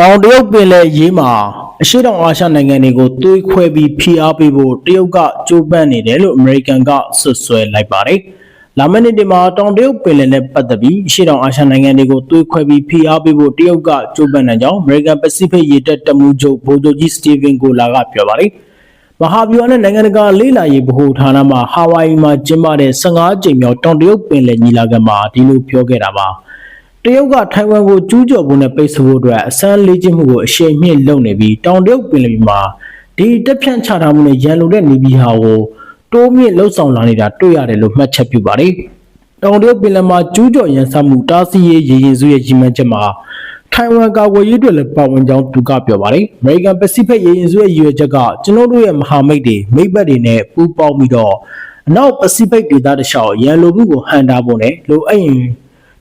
တောင်တရုတ်ပင်လယ်အရေးမှာအရှေ့တောင်အာရှနိုင်ငံတွေကိုသွေးခွဲပြီးဖိအားပေးဖို့တရုတ်ကကြိုးပမ်းနေတယ်လို့အမေရိကန်ကဆွဆွဲလိုက်ပါတယ်။လာမယ့်နှစ်ဒီမှာတောင်တရုတ်ပင်လယ်နဲ့ပတ်သက်ပြီးအရှေ့တောင်အာရှနိုင်ငံတွေကိုသွေးခွဲပြီးဖိအားပေးဖို့တရုတ်ကကြိုးပမ်းနေကြောင်းအမေရိကန်ပစိဖိတ်ရေတပ်တပ်မှူးချုပ်ဗိုလ်ချုပ်ကြီးစတီဗင်ကိုလာကပြောပါတယ်။မဟာဗျူဟာနဲ့နိုင်ငံတကာလေးလာရေးဗဟိုဌာနမှဟာဝိုင်မှာကျင်းပတဲ့15ကြိမ်မြောက်တောင်တရုတ်ပင်လယ်ညီလာခံမှာဒီလိုပြောခဲ့တာပါ တရုတ်ကထိုင်ဝမ်ကိုကျူးကျော်ဖို့နဲ့ပိတ်ဆို့ဖို့အတွက်အစမ်းလေ့ကျင့်မှုကိုအရှိန်မြင့်လုပ်နေပြီးတောင်တရုတ်ပင်လယ်မှာဒီတက်ဖြန့်ချထားမှုနဲ့ရန်လိုတဲ့နေပြည်ဟာကိုတိုးမြင့်လှုပ်ဆောင်လာနေတာတွေ့ရတယ်လို့မှတ်ချက်ပြုပါတယ်တောင်တရုတ်ပင်လယ်မှာကျူးကျော်ရန်စမှုတားဆီးရေးရေရင်စုရဲ့ရည်မှန်းချက်မှာထိုင်ဝမ်ကာကွယ်ရေးအတွက်လည်းပါဝင်ကြောင်းသူကပြောပါတယ်။ American Pacific ရေရင်စုရဲ့ရည်ရွယ်ချက်ကကျွန်တော်တို့ရဲ့မဟာမိတ်တွေမိတ်ဘက်တွေနဲ့ပူးပေါင်းပြီးတော့အနောက် Pacific ဒေသတစ်လျှောက်ရန်လိုမှုကိုဟန်တာဖို့နဲ့လိုအပ်ရင်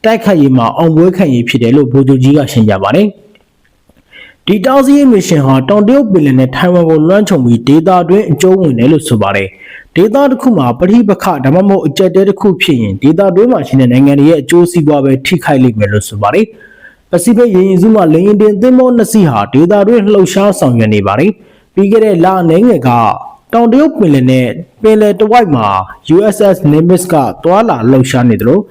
တိုက်ခိုက်ရေးမှာအောင်ပွဲခံရေးဖြစ်တယ်လို့ဗိုလ်ချုပ်ကြီးကရှင်းပြပါတယ်။ဒီတောင်စီးမစ်ရှင်ဟာတောင်တရုတ်ပင်လယ်နဲ့ထိုင်ဝမ်ကိုလွှမ်းခြုံပြီးဒေသတွင်းအကျုံးဝင်တယ်လို့ဆိုပါတယ်။ဒေသတစ်ခုမှာပဋိပက္ခဒါမှမဟုတ်အကြက်တဲတစ်ခုဖြစ်ရင်ဒေသတွင်းမှာရှိတဲ့နိုင်ငံတွေရဲ့အကျိုးစီးပွားပဲထိခိုက်လိမ့်မယ်လို့ဆိုပါတယ်။ပစိဖိတ်ရေရင်စုမှလေရင်တင်သင်္ဘောနှစ်စီးဟာဒေသတွင်းလှုပ်ရှားဆောင်ရွက်နေပါတယ်။ပြီးခဲ့တဲ့လအနေငယ်ကတောင်တရုတ်ပင်လယ်နဲ့ပင်လယ်တဝိုက်မှာ USS Nimitz ကတွာလာလှုပ်ရှားနေတယ်လို့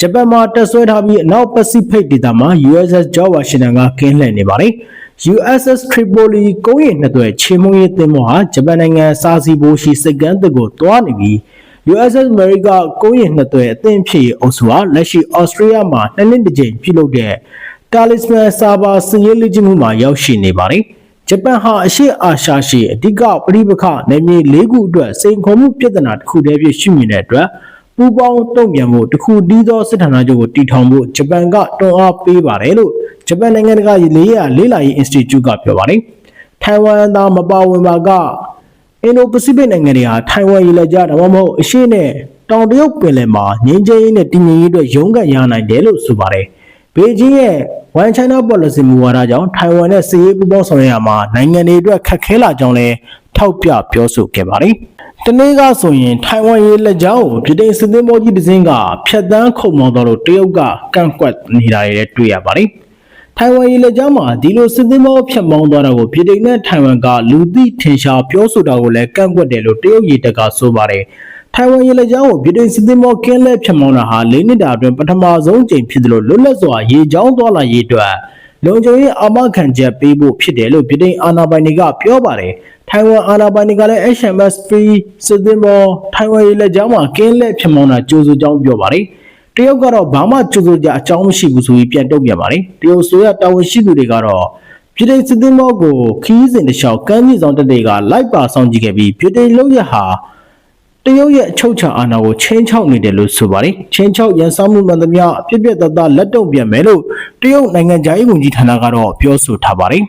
ဂျပန်မှာတက်ဆွဲထားပြီးအနောက်ပစိဖိတ်ဒေသမှာ USS George Washington ကကင်းလှည့်နေပါတယ်။ USS Tripoli ကုန်းရင်နှစ်သွယ်ချေမှုန်းရေးသင်္ဘောဟာဂျပန်နိုင်ငံစာစီဘိုရှိစိတ်ကမ်းသစ်ကိုတွားနေပြီး USS America ကုန်းရင်နှစ်သွယ်အသင့်ဖြစ်ရေးအုပ်စုဟာလက်ရှိ Australia မှာနှစ်နှစ်တစ်ကြိမ်ပြုလုပ်တဲ့ Talisman စာပါစည်ရေးလေ့ကျင့်မှုမှာရောက်ရှိနေပါတယ်။ဂျပန်ဟာအရှေ့အာရှရှိအဓိကပဋိပက္ခနယ်မြေ၄ခုအတွက်စိန်ခေါ်မှုပြဿနာတစ်ခုတည်းဖြစ်ရှိနေတဲ့အတွက် ပူးပေါင်းတုံ့ပြန်မှုတစ်ခုတည်းသောစစ်ဌာနချုပ်ကိုတည်ထောင်ဖို့ဂျပန်ကတွန်းအားပေးပါတယ်လို့ဂျပန်နိုင်ငံတကာလေးရာလေးလာရေး Institute ကပြောပါတယ်။ထိုင်ဝမ်သားမပါဝင်ပါကအင်ဒိုပစိဖိတ်နိုင်ငံတွေဟာထိုင်ဝမ်ရေလက်ကြားဒါမှမဟုတ်အရှေ့နဲ့တောင်တရုတ်ပင်လယ်မှာငြိမ်းချမ်းရေးနဲ့တည်ငြိမ်ရေးအတွက်ရုန်းကန်ရနိုင်တယ်လို့ဆိုပါတယ်။ဘေကျင်းရဲ့ One China Policy မူဝါဒကြောင့်ထိုင်ဝမ်နဲ့စစ်ရေးပူးပေါင်းဆောင်ရွက်ရမှာနိုင်ငံတွေအတွက်ခက်ခဲလာကြောင်းလည်း ထောက်ပြပြောဆိုခဲ့ပါတယ်။တနေ့ကဆိုရင်ထိုင်ဝမ်ရေလက်ကြားကိုပြည်ထောင်စစ်သင်းပေါ်ကြီးတစ်စင်းကဖြတ်တန်းခုံမောင်းတော့လို့တရုတ်ကကန့်ကွက်နေတာတွေလည်းတွေ့ရပါတယ်။ထိုင်ဝမ်ရေလက်ကြားမှာဒီလိုစစ်သင်းမောဖြတ်မောင်းသွားတာကိုပြည်ထောင်နဲ့ထိုင်ဝမ်ကလူသိထင်ရှားပြောဆိုတာကိုလည်းကန့်ကွက်တယ်လို့တရုတ်ရေတပ်ကဆိုပါတယ်။ထိုင်ဝမ်ရေလက်ကြားကိုပြည်ထောင်စစ်သင်းမောကင်းလဲဖြတ်မောင်းတာဟာ၄နှစ်တာအတွင်းပထမဆုံးအကြိမ်ဖြစ်တယ်လို့လွတ်လပ်စွာရေကြောင်းသွားလာရေးအတွက်လုံခြုံရေးအာမခံချက်ပေးဖို့ဖြစ်တယ်လို့ပြည်ထောင်အာဏာပိုင်တွေကပြောပါတယ်။ ထိုင်ဝမ်အာဏာပိုင်တွေကလည်း HMS Free စစ်သင်းမောထိုင်ဝမ်ရေလက်ကြားမှာကင်းလဲဖြတ်မောင်းတာကြိုးစိုးကြောင်းပြောပါတယ်။တရုတ်ကတော့ဘာမှကြိုးစိုးကြအကြောင်းမရှိဘူးဆိုပြီးပြန်တုံ့ပြန်ပါတယ်တရုတ်ဆိုရတာဝန်ရှိသူတွေကတော့ပြည်ထောင်စစ်သင်းမောကိုခီးစဉ်တစ်လျှောက်ကမ်းမြေဆောင်တက်တွေကလိုက်ပါဆောင်ကြည့်ခဲ့ပြီးပြည်ထောင်လုံရဟာတရုတ်ရဲ့အချုပ်ချာအာဏာကိုချင်းချောက်နေတယ်လို့ဆိုပါတယ်ချင်းချောက်ရန်ဆောင်မှုမှန်သမျှအပြစ်ပြတ်သားသားလက်တုံ့ပြန်မယ်လို့တရုတ်နိုင်ငံသားရေးဝန်ကြီးဌာနကတော့ပြောဆိုထားပါတယ်